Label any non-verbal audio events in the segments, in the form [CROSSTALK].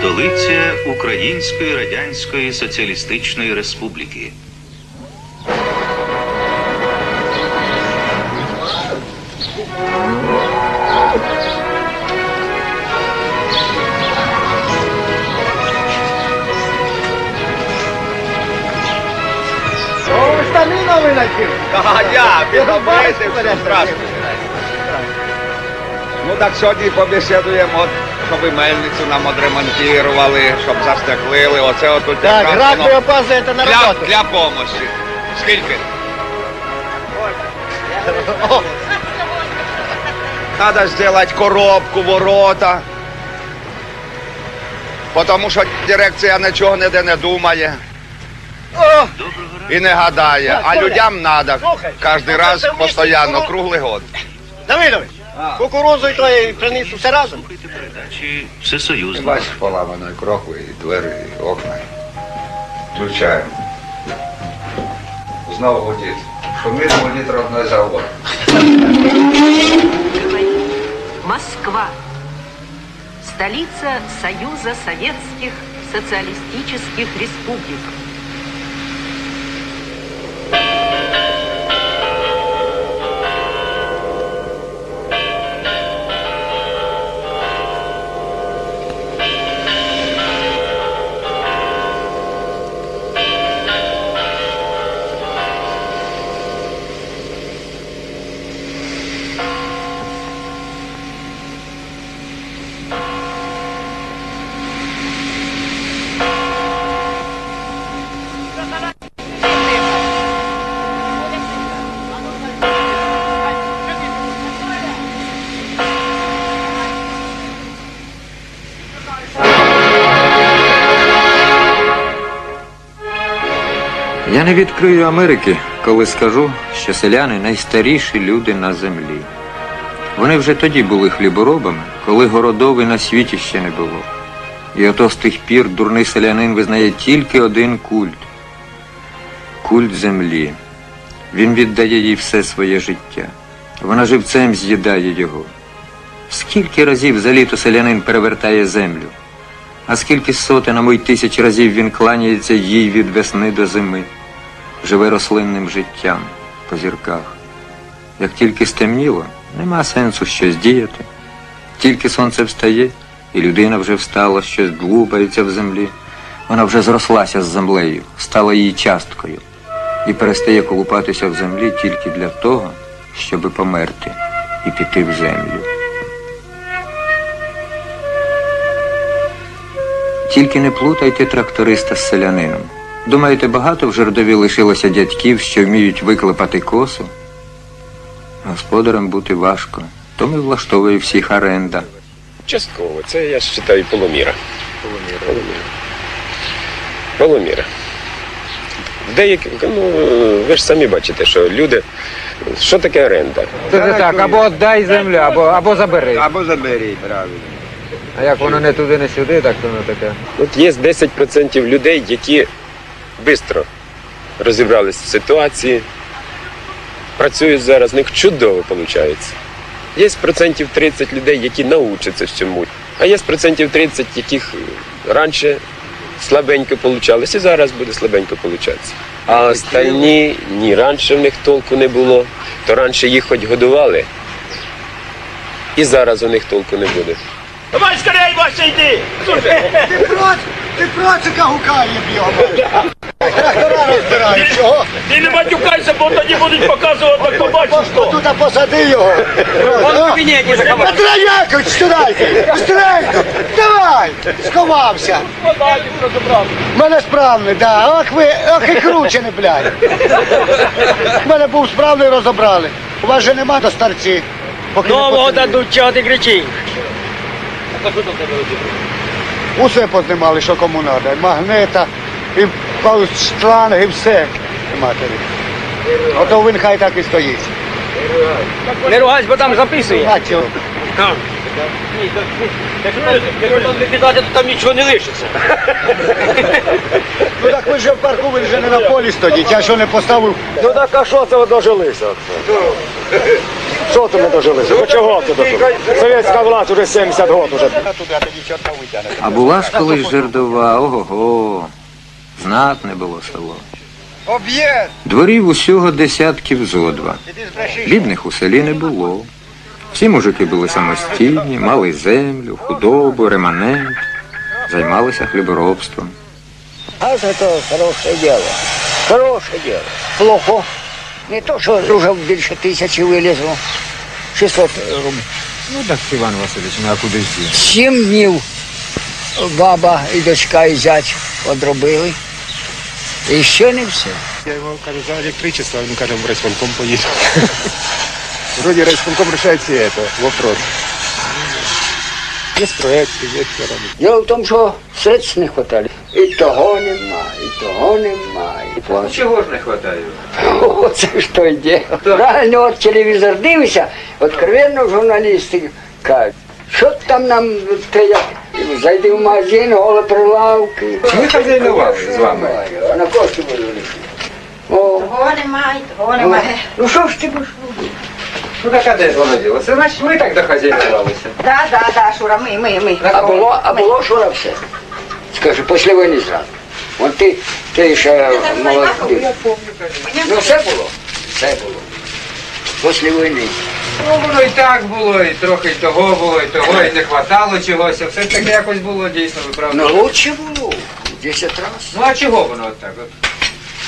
Столиця Української Радянської Соціалістичної Республіки. Нові надів. Ага, підробити, все Береш, страшно. Ну так сьогодні побесідуємо, от, щоб і мельницю нам відремонтували, щоб застеклили. Оце отут Так, якраз град воно ви опаздуєте на для, роботу. для помощі. Скільки? О, Треба зробити коробку, ворота. Тому що дирекція нічого ніде не думає о, і не гадає. А людям треба слухай, кожен раз в місті постійно, круглий год. Давидович, кукурузу і то і все разом. Передачі Всесоюзного. Бачиш, поламаної крохви, і двері, і окна. Включаємо. Знову гудить. Шумить, гудить родной завод. Москва. Столица Союза Советских Социалистических Республик. Я не відкрию Америки, коли скажу, що селяни найстаріші люди на землі. Вони вже тоді були хліборобами, коли городови на світі ще не було. І ото з тих пір дурний селянин визнає тільки один культ культ землі. Він віддає їй все своє життя. Вона живцем з'їдає його. Скільки разів за літо селянин перевертає землю? А скільки сотень, а й тисяч разів він кланяється їй від весни до зими, живе рослинним життям по зірках. Як тільки стемніло, нема сенсу щось діяти. Тільки сонце встає, і людина вже встала, щось блупається в землі. Вона вже зрослася з землею, стала її часткою і перестає колупатися в землі тільки для того, щоби померти і піти в землю. Тільки не плутайте тракториста з селянином. Думаєте, багато в жердові лишилося дядьків, що вміють виклепати косу? Господарем бути важко, тому й влаштовує всіх оренда. Частково. Це я ж вважаю полуміра. Полуміра. Полуміра. В деяких, ну, ви ж самі бачите, що люди. Що таке оренда? Це так, або віддай землю, або, або забери. Або заберіть, правильно. А як воно не туди, не сюди, так то воно таке. От є 10% людей, які швидко розібрались в ситуації, працюють зараз, в них чудово виходить. Є процентів 30 людей, які научаться всьому. А є процентів 30, яких раніше слабенько получалось, і зараз буде слабенько получатися. А остальні ні, раніше в них толку не було, то раніше їх хоч годували, і зараз у них толку не буде. Давай скорей, Вася, йди! Ти проч, ти гукає б'ємо. Трактора розбирають, чого? Ти не матюкайся, бо тоді будуть показувати, як побачиш що. Тут посади його. Петра Якович, стріляйте! Стріляйте! Давай! Сховався! У мене справний, да. Ох ви, ох і кручений, блядь. У мене був справний, розібрали. У вас же нема до старці. Нового дадуть, чого ти кричиш. Усе познімали, що кому треба. Магнета, і шланг, і все. Матері. Ото він хай так і стоїть. Не ругайся, бо там записує. А чого? Якщо там не кидати, то там нічого не лишиться. Ну так ви ж в парку, ви вже не на полі стоїть. Я що не поставив? Ну так а що це одно жилися? Що тут не дожилися? Ну чого тут дожили? Совєтська влада вже 70 років уже. А була ж колись жердова, ого-го. Знатне було село. Дворів усього десятків зо два. Бідних у селі не було. Всі мужики були самостійні, мали землю, худобу, реманент, займалися хліборобством. А это хорошее дело. Хорошее дело. Плохо. Не то, що вже більше тисячі вилізло. 600 рублів. Ну так, Іван Васильович, ну а куди ж Сім днів баба і дочка, і зять одробили. І ще не все. Я йому кажу, за електричество, а він каже, в райсполком поїду. [LAUGHS] Вроде райсполком решает все это, вопрос. Є проекти, є все. Діло в тому, що средств не вистачає. І того нема, і того нема, і плачу. Чого ж не вистачає? [LAUGHS] Оце ж то йде. Правильно, от телевізор дивишся, откровенно журналісти кажуть, що там нам те як зайди в магазин, голе прилавки. Ми хазяйнували з вами. А на кошти були Того немає, того немає. ну що ж ти будеш робити? Ну так а де ж воно ділося? Значить, ми так дохазяйнувалися. Да, да, да, Шура, ми, ми, ми. А було, а було Шура все. Скажи, після війни зразу. От ти, ти ще молодий. Ну все було, все було. Після війни. Ну воно і так було, і трохи й того було, і того, і не хватало чогось. а Все ж таки якось було дійсно, ви правда. Ну лучше було. Десять раз. Ну а чого воно от так? От?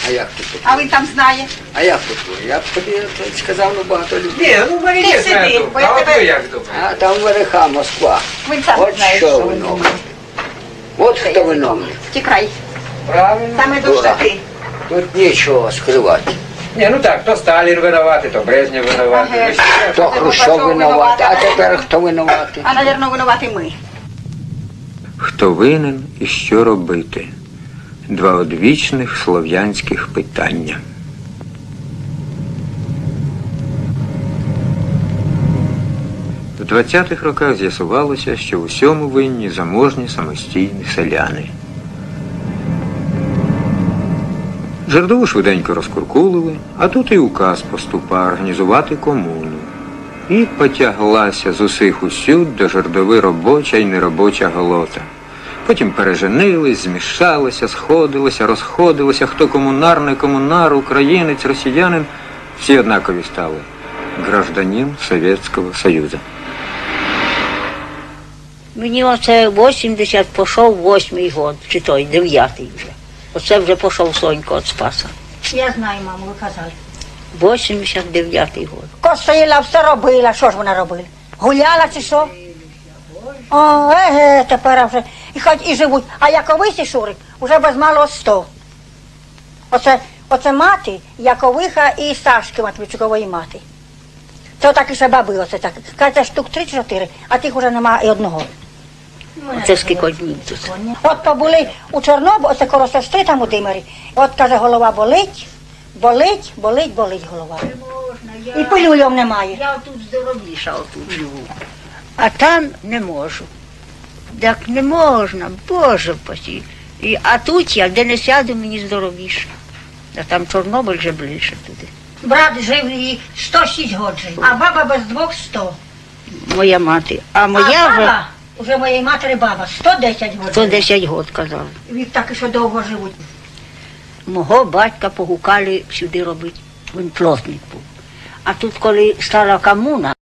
А як тут? А він там знає. А як тут? було? Я б тобі це сказав, ну багато людей. Ні, ну мене Ти сиди, бо я А от тебе- ви як думаєте? А там вереха Москва. Він сам От знає, що що воно. думає. От хто виновник. Тікай. Правильно. Там ідуть Дурак. таки. Тут нічого скривати. Ні, ну так, то Сталін винуватий, то Брежнєв винуватий. Ага. Хто Хрущов винуватий, а тепер хто винуватий? А, навірно, винувати ми. Хто винен і що робити? Два одвічних слов'янських питання. В 20-х роках з'ясувалося, що в усьому винні заможні самостійні селяни. Жердову швиденько розкуркулили, а тут і указ поступа організувати комуну. І потяглася з усіх усюд до жердови робоча і неробоча голота. Потім переженились, змішалися, сходилися, розходилися, хто комунар, не комунар, українець, росіянин, всі однакові стали. Гражданин Совєтського Союзу. Мені оце 80 пішов восьмий год, чи той, дев'ятий вже. Оце вже пішов Сонько від Спаса. Я знаю, маму, ви казали. 89-й год. Косила, все робила. Що ж вона робила? Гуляла чи що? О, еге, тепер вже. І хоч і живуть. А яковисі Шурик вже без мало 100. Оце, оце мати, Яковиха і Сашки Матвійчукової мати. То так і ще баби оце так. Каже, штук 3-4, а тих уже нема і одного. Це скільки днів тут. От побули у Чорнобу, оце коло сестри там у Димирі. От каже, голова болить, болить, болить, болить голова. І пилюльом немає. Я тут здоровіша, отут живу. А там не можу. Так не можна, Боже пасі. І, а тут я, де не сяду, мені здоровіше. А там Чорнобиль вже ближче туди. Брат жив їй 106 років, а баба без двох 100. Моя мати. А моя а баба, вже моєї матері баба, 110 років. 110 років казав. Від так і що довго живуть. Мого батька погукали сюди робити. Він плотник був. А тут, коли стала комуна,